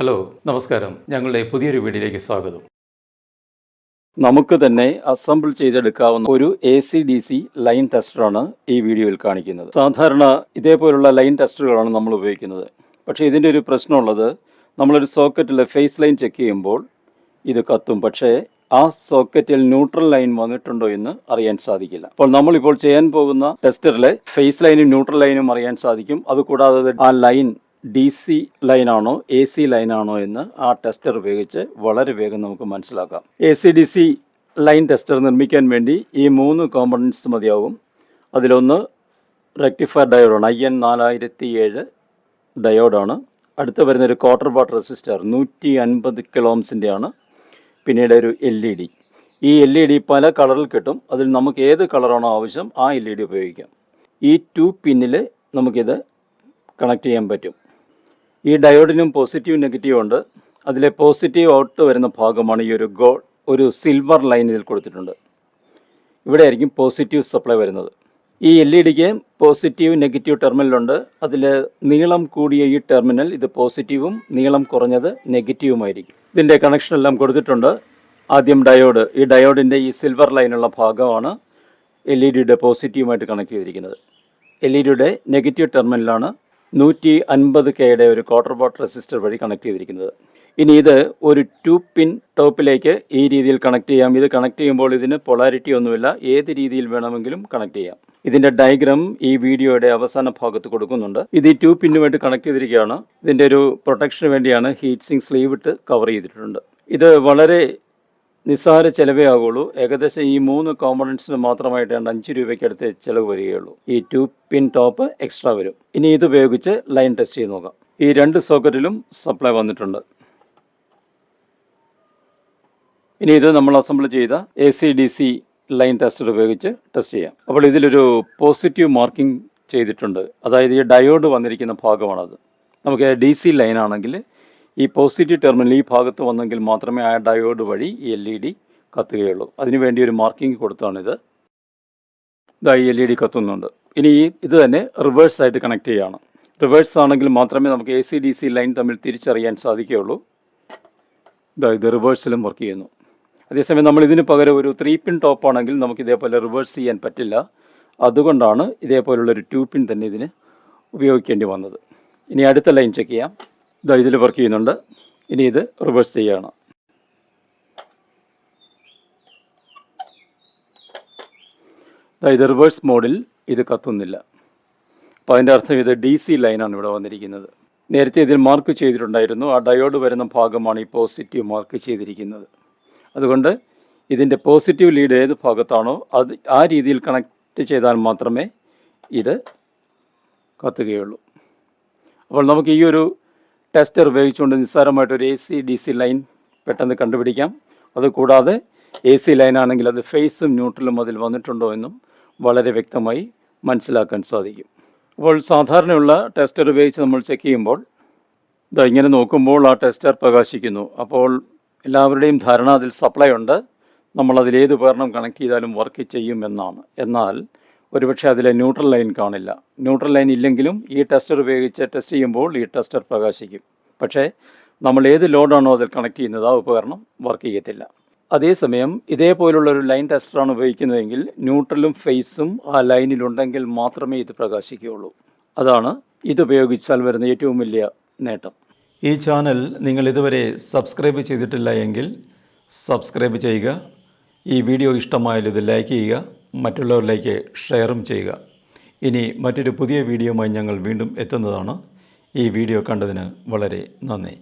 Hello നമസ്കാരം. ഞങ്ങളുടെ പുതിയൊരു വീഡിയോയിലേക്ക് സ്വാഗതം. നമുക്ക് തന്നെ അസംബിൾ ചെയ്തെടുക്കാവുന്ന ഒരു A C D C line ടെസ്റ്ററാണ് ഈ വീഡിയോയിൽ കാണിക്കുന്നത്. സാധാരണ ഇതേപോലുള്ള ലൈൻ ടെസ്റ്ററുകളാണ് നമ്മൾ ഉപയോഗിക്കുന്നത്. പക്ഷേ ഇതിന്റെ ഒരു പ്രശ്നമുള്ളത് നമ്മളൊരു സോക്കറ്റിലെ ഫേസ് ലൈൻ ചെക്ക് ചെയ്യുമ്പോൾ ഇത് കത്തും. പക്ഷേ ആ സോക്കറ്റിൽ ന്യൂട്രൽ ലൈൻ വന്നിട്ടുണ്ടോ എന്ന് അറിയാൻ സാധിക്കില്ല. അപ്പോൾ നമ്മളിപ്പോൾ ചെയ്യാൻ പോകുന്ന ടെസ്റ്ററിലെ ഫേസ് ലൈനും ന്യൂട്രൽ ലൈനും അറിയാൻ സാധിക്കും. അതുകൂടാതെ ആ ലൈൻ ഡി സി ലൈനാണോ എ സി ലൈനാണോ എന്ന് ആ ടെസ്റ്റർ ഉപയോഗിച്ച് വളരെ വേഗം നമുക്ക് മനസ്സിലാക്കാം. A C D C line tester നിർമ്മിക്കാൻ വേണ്ടി ഈ മൂന്ന് കോമ്പണൻസ് മതിയാവും. അതിലൊന്ന് റെക്ടിഫയർ ഡയോഡാണ് ഐ എൻ നാലായിരത്തി ഏഴ് ഡയോഡാണ് അടുത്ത് വരുന്നൊരു ക്വാർട്ടർ വാട്ട് റെസിസ്റ്റർ നൂറ്റി അൻപത് കിലോംസിന്റെ ആണ്. പിന്നീട് ഒരു എൽ ഇ ഡി ഈ എൽ ഇ ഡി പല കളറിൽ കിട്ടും. അതിൽ നമുക്ക് ഏത് കളറാണോ ആവശ്യം ആ എൽ ഇ ഡി ഉപയോഗിക്കാം. ഈ ടു പിന്നിൽ നമുക്കിത് കണക്ട് ചെയ്യാൻ പറ്റും. ഈ ഡയോഡിനും പോസിറ്റീവ് നെഗറ്റീവ് ഉണ്ട്. അതിലെ പോസിറ്റീവ് ഔട്ട് വരുന്ന ഭാഗമാണ് ഈ ഒരു ഗോ ഒരു സിൽവർ ലൈൻ ഇതിൽ കൊടുത്തിട്ടുണ്ട്. ഇവിടെ ആയിരിക്കും പോസിറ്റീവ് സപ്ലൈ വരുന്നത്. ഈ എൽ ഇ ഡിക്ക് പോസിറ്റീവ് നെഗറ്റീവ് ടെർമിനലുണ്ട്. അതിൽ നീളം കൂടിയ ഈ ടെർമിനൽ ഇത് പോസിറ്റീവും നീളം കുറഞ്ഞത് നെഗറ്റീവുമായിരിക്കും. ഇതിന്റെ കണക്ഷൻ എല്ലാം കൊടുത്തിട്ടുണ്ട്. ആദ്യം ഡയോഡ് ഈ ഡയോഡിന്റെ ഈ സിൽവർ ലൈനുള്ള ഭാഗമാണ് എൽ ഇ ഡിയുടെ പോസിറ്റീവുമായിട്ട് കണക്ട് ചെയ്തിരിക്കുന്നത്. എൽ ഇ ഡിയുടെ നെഗറ്റീവ് ടെർമിനലാണ് നൂറ്റി അൻപത് കെയുടെ ഒരു ക്വാർട്ടർ ബോട്ട് റെസിസ്റ്റർ വഴി കണക്ട് ചെയ്തിരിക്കുന്നത്. ഇനി ഇത് ഒരു ടു പിൻ ടോപ്പിലേക്ക് ഈ രീതിയിൽ കണക്ട് ചെയ്യാം. ഇത് കണക്ട് ചെയ്യുമ്പോൾ ഇതിന് പൊളാരിറ്റി ഒന്നുമില്ല. ഏത് രീതിയിൽ വേണമെങ്കിലും കണക്ട് ചെയ്യാം. ഇതിന്റെ ഡയഗ്രാം ഈ വീഡിയോയുടെ അവസാന ഭാഗത്ത് കൊടുക്കുന്നുണ്ട്. ഇത് ഈ ടു വേണ്ടി കണക്ട് ചെയ്തിരിക്കുകയാണ്. ഇതിന്റെ ഒരു പ്രൊട്ടക്ഷന് വേണ്ടിയാണ് ഹീറ്റ് സിങ് സ്ലീവ് ഇട്ട് കവർ ചെയ്തിട്ടുണ്ട്. ഇത് വളരെ നിസ്സാര ചിലവേ ആകുള്ളൂ ഏകദേശം ഈ മൂന്ന് കോമ്പണൻസിന് മാത്രമായിട്ട് രണ്ട് അഞ്ച് രൂപയ്ക്ക് അടുത്ത് ചിലവ് വരികയുള്ളൂ. ഈ ടു പിൻ ടോപ്പ് എക്സ്ട്രാ വരും. ഇനി ഇത് ഉപയോഗിച്ച് ലൈൻ ടെസ്റ്റ് ചെയ്ത് നോക്കാം. ഈ രണ്ട് സോക്കറ്റിലും സപ്ലൈ വന്നിട്ടുണ്ട്. ഇനി ഇത് നമ്മൾ അസംബിൾ ചെയ്ത A C D C line tester ഉപയോഗിച്ച് ടെസ്റ്റ് ചെയ്യാം. അപ്പോൾ ഇതിലൊരു പോസിറ്റീവ് മാർക്കിംഗ് ചെയ്തിട്ടുണ്ട്. അതായത് ഈ ഡയോഡ് വന്നിരിക്കുന്ന ഭാഗമാണത്. നമുക്ക് ഡി സി ലൈൻ ആണെങ്കിൽ ഈ പോസിറ്റീവ് ടെർമിനൽ ഈ ഭാഗത്ത് വന്നെങ്കിൽ മാത്രമേ ആ ഡയോഡ് വഴി ഈ എൽ ഇ ഡി കത്തുകയുള്ളൂ. അതിനുവേണ്ടി ഒരു മാർക്കിംഗ് കൊടുത്താണിത്. ഇതാ ഈ എൽ ഇ ഡി കത്തുന്നുണ്ട്. ഇനി ഇത് തന്നെ റിവേഴ്സ് ആയിട്ട് കണക്ട് ചെയ്യുകയാണ് റിവേഴ്സ് ആണെങ്കിൽ മാത്രമേ നമുക്ക് A C D C line തമ്മിൽ തിരിച്ചറിയാൻ സാധിക്കുകയുള്ളൂ. ഇതാ ഇത് റിവേഴ്സിലും വർക്ക് ചെയ്യുന്നു. അതേസമയം നമ്മൾ ഇതിന് പകരം ഒരു ത്രീ പിൻ ടോപ്പ് ആണെങ്കിൽ നമുക്ക് ഇതേപോലെ റിവേഴ്സ് ചെയ്യാൻ പറ്റില്ല. അതുകൊണ്ടാണ് ഇതേപോലുള്ള ഒരു ടു പിൻ തന്നെ ഇതിന് ഉപയോഗിക്കേണ്ടി വന്നത്. ഇനി അടുത്ത ലൈൻ ചെക്ക് ചെയ്യാം. ഇതാ ഇതിൽ വർക്ക് ചെയ്യുന്നുണ്ട്. ഇനി ഇത് റിവേഴ്സ് ചെയ്യുകയാണ് ഇത് റിവേഴ്സ് മോഡിൽ ഇത് കത്തുന്നില്ല. അപ്പോൾ അതിന്റെ അർത്ഥം ഇത് ഡി സി ലൈനാണ് ഇവിടെ വന്നിരിക്കുന്നത്. നേരത്തെ ഇതിൽ മാർക്ക് ചെയ്തിട്ടുണ്ടായിരുന്നു. ആ ഡയോഡ് വരുന്ന ഭാഗമാണ് ഈ പോസിറ്റീവ് മാർക്ക് ചെയ്തിരിക്കുന്നത്. അതുകൊണ്ട് ഇതിന്റെ പോസിറ്റീവ് ലീഡ് ഏത് ഭാഗത്താണോ അത് ആ രീതിയിൽ കണക്ട് ചെയ്താൽ മാത്രമേ ഇത് കത്തുകയുള്ളൂ. അപ്പോൾ നമുക്ക് ഈ ഒരു ടെസ്റ്റർ ഉപയോഗിച്ചുകൊണ്ട് നിസ്സാരമായിട്ട് ഒരു A C D C line പെട്ടെന്ന് കണ്ടുപിടിക്കാം. അതുകൂടാതെ എ സി ലൈൻ ആണെങ്കിൽ അത് ഫേസും ന്യൂട്രലും അതിൽ വന്നിട്ടുണ്ടോ എന്നും വളരെ വ്യക്തമായി മനസ്സിലാക്കാൻ സാധിക്കും. അപ്പോൾ സാധാരണയുള്ള ടെസ്റ്റർ ഉപയോഗിച്ച് നമ്മൾ ചെക്ക് ചെയ്യുമ്പോൾ ഇതാ ഇങ്ങനെ നോക്കുമ്പോൾ ആ ടെസ്റ്റർ പ്രകാശിക്കുന്നു. അപ്പോൾ എല്ലാവരുടെയും ധാരണ അതിൽ സപ്ലൈ ഉണ്ട്. നമ്മളതിലേത് ഉപകരണം കണക്ട് ചെയ്താലും വർക്ക് ചെയ്യുമെന്നാണ് എന്നാൽ ഒരുപക്ഷെ അതിൽ ന്യൂട്രൽ ലൈൻ കാണില്ല. ന്യൂട്രൽ ലൈൻ ഇല്ലെങ്കിലും ഈ ടെസ്റ്റർ ഉപയോഗിച്ച് ടെസ്റ്റ് ചെയ്യുമ്പോൾ ഈ ടെസ്റ്റർ പ്രകാശിക്കും. പക്ഷേ നമ്മൾ ഏത് ലോഡാണോ അതിൽ കണക്ട് ചെയ്യുന്നത് ആ ഉപകരണം വർക്ക് ചെയ്യത്തില്ല. അതേസമയം ഇതേപോലുള്ള ഒരു ലൈൻ ടെസ്റ്ററാണ് ഉപയോഗിക്കുന്നതെങ്കിൽ ന്യൂട്രലും ഫേസും ആ ലൈനിലുണ്ടെങ്കിൽ മാത്രമേ ഇത് പ്രകാശിക്കുകയുള്ളൂ. അതാണ് ഇതുപയോഗിച്ചാൽ വരുന്ന ഏറ്റവും വലിയ നേട്ടം. ഈ ചാനൽ നിങ്ങൾ ഇതുവരെ സബ്സ്ക്രൈബ് ചെയ്തിട്ടില്ല എങ്കിൽ സബ്സ്ക്രൈബ് ചെയ്യുക. ഈ വീഡിയോ ഇഷ്ടമായാൽ ഇത് ലൈക്ക് ചെയ്യുക. മറ്റുള്ളവരിലേക്ക് ഷെയറും ചെയ്യുക. ഇനി മറ്റൊരു പുതിയ വീഡിയോയുമായി ഞങ്ങൾ വീണ്ടും എത്തുന്നതാണ്. ഈ വീഡിയോ കണ്ടതിന് വളരെ നന്ദി.